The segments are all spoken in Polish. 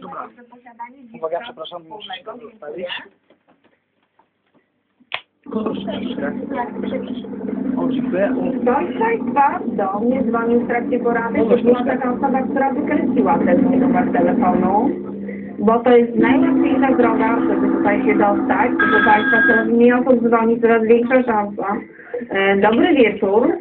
Dobra. Uwaga, przepraszam, muszę się zostawić. Troszeczkę. O, dziękuję. Państwa do mnie dzwonił w trakcie porady, to była taka osoba, która wykręciła ten mój numer telefonu, bo to jest najłatwiejsza droga, żeby tutaj się dostać. Proszę Państwa, coraz mniej osób dzwoni, coraz większa szansa. E, Dobry wieczór.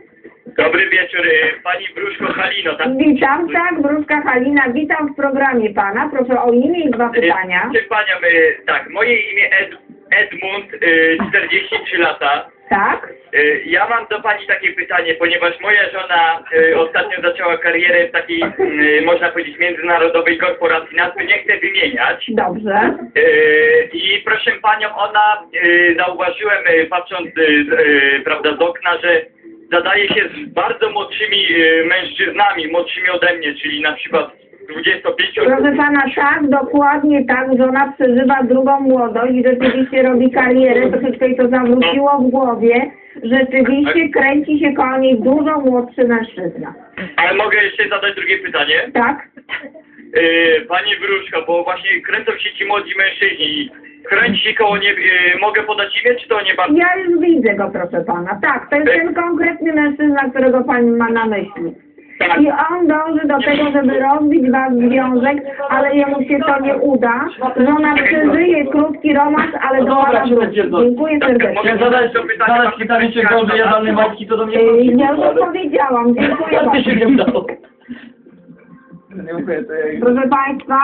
Dobry wieczór, y, pani Bruszko Halino. Tak? Witam, tak, Wróżka Halina, witam w programie Pana. Proszę o imię i dwa pytania. Proszę panią, y, tak, moje imię Ed, Edmund, y, 43 lata. Tak? Y, Ja mam do pani takie pytanie, ponieważ moja żona y, ostatnio zaczęła karierę w takiej, y, można powiedzieć, międzynarodowej korporacji, nazwy nie chcę wymieniać. Dobrze. Y, I proszę panią, ona, y, zauważyłem, y, patrząc y, z, y, prawda, z okna, że zadaje się z bardzo młodszymi y, mężczyznami, młodszymi ode mnie, czyli na przykład 25 Proszę Pana, tak, dokładnie tak, żona przeżywa drugą młodość i rzeczywiście robi karierę, troszeczkę jej to zawróciło w głowie. Rzeczywiście kręci się koło niej dużo młodszy mężczyzna. Ale mogę jeszcze zadać drugie pytanie? Tak? Yy, Pani Wróżka, bo właśnie kręcą się ci młodzi mężczyźni kręci się koło nie... Yy, mogę podać imię, czy to nie bardzo? Ja już widzę go, proszę Pana. Tak, to jest ten konkretny mężczyzna, którego Pan ma na myśli. Tak. I on dąży do tego, żeby rozbić Was związek, ale jemu się to nie uda. Żona przeżyje krótki romans, ale do Dobra, Pana się wróci. będzie do- Dziękuję serdecznie. Mogę zadać, to pytanie pytanie, czy Krystiana, gorzej jadalnej tak? majtki, to do mnie Yy, wróci. Ja już odpowiedziałam. Dziękuję Ja bardzo. się nie udało. Dziękuję, to ja już... Proszę Państwa,